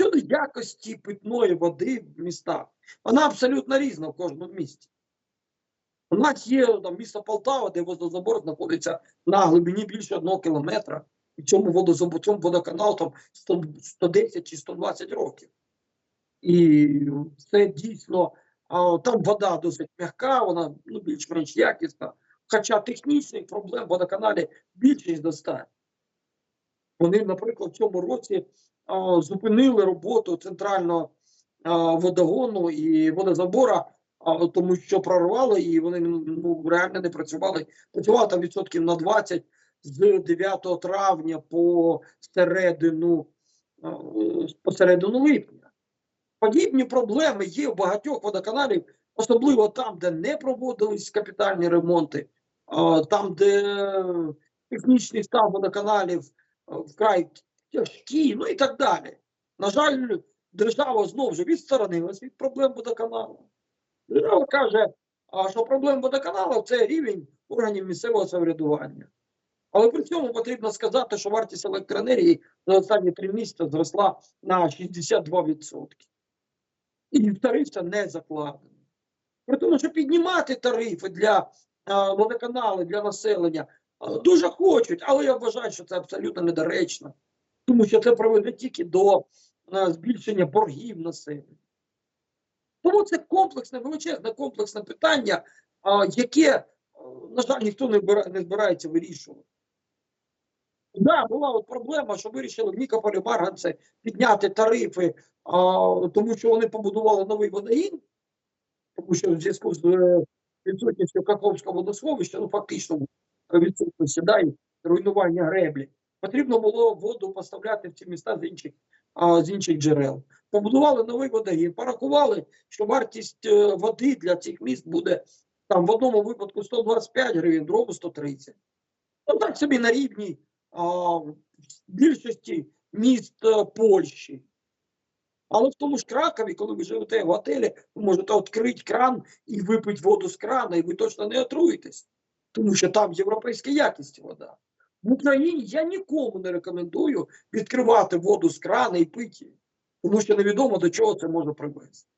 Щодо якості питної води в містах, вона абсолютно різна в кожному місті. У нас є там місто Полтава, де водозабор знаходиться на глибині більше одного кілометра, і цьому водозабору, цьому водоканалу там 110 чи 120 років. І це дійсно а, там вода досить м'яка, вона ну, більш-менш якісна. Хоча технічних проблем в водоканалі більше достатньо. Вони, наприклад, в цьому році зупинили роботу центрального водогону і водозабора, тому що прорвало, і вони ну, реально не працювали. Працювали там відсотків на 20 з 9 травня по середину, а, по середину липня. Подібні проблеми є у багатьох водоканалів, особливо там, де не проводились капітальні ремонти, там, де технічний стан водоканалів вкрай тяжкий, ну і так далі. На жаль, держава знову ж відсторонилась від проблем водоканалу. Держава каже, що проблем водоканалу це рівень органів місцевого самоврядування. Але при цьому потрібно сказати, що вартість електроенергії за останні три місяці зросла на 62%. І в тариф це не закладено. При тому, що піднімати тарифи для а, водоканали, для населення дуже хочуть, але я вважаю, що це абсолютно недоречно, тому що це приведе тільки до збільшення боргів населення. Тому це комплексне, величезне комплексне питання, яке, на жаль, ніхто не, збирається вирішувати. Да, була от проблема, що вирішили в Нікополі Марганці підняти тарифи, а, тому що вони побудували новий водогін, тому що в зв'язку з е, відсутністю Каховського водосховища, ну фактично відсутності да, руйнування греблі, потрібно було воду поставляти в ці міста з інших, з інших джерел. Побудували новий водогін, порахували, що вартість е, води для цих міст буде там в одному випадку 125 гривень, в другому 130. Ну так собі на рівні а, більшості міст е, Польщі. Але в тому ж Кракові, коли ви живете в готелі, ви можете відкрити кран і випити воду з крана, і ви точно не отруєтесь, тому що там європейська якість вода. В Україні я нікому не рекомендую відкривати воду з крана і пити, тому що невідомо до чого це може привести.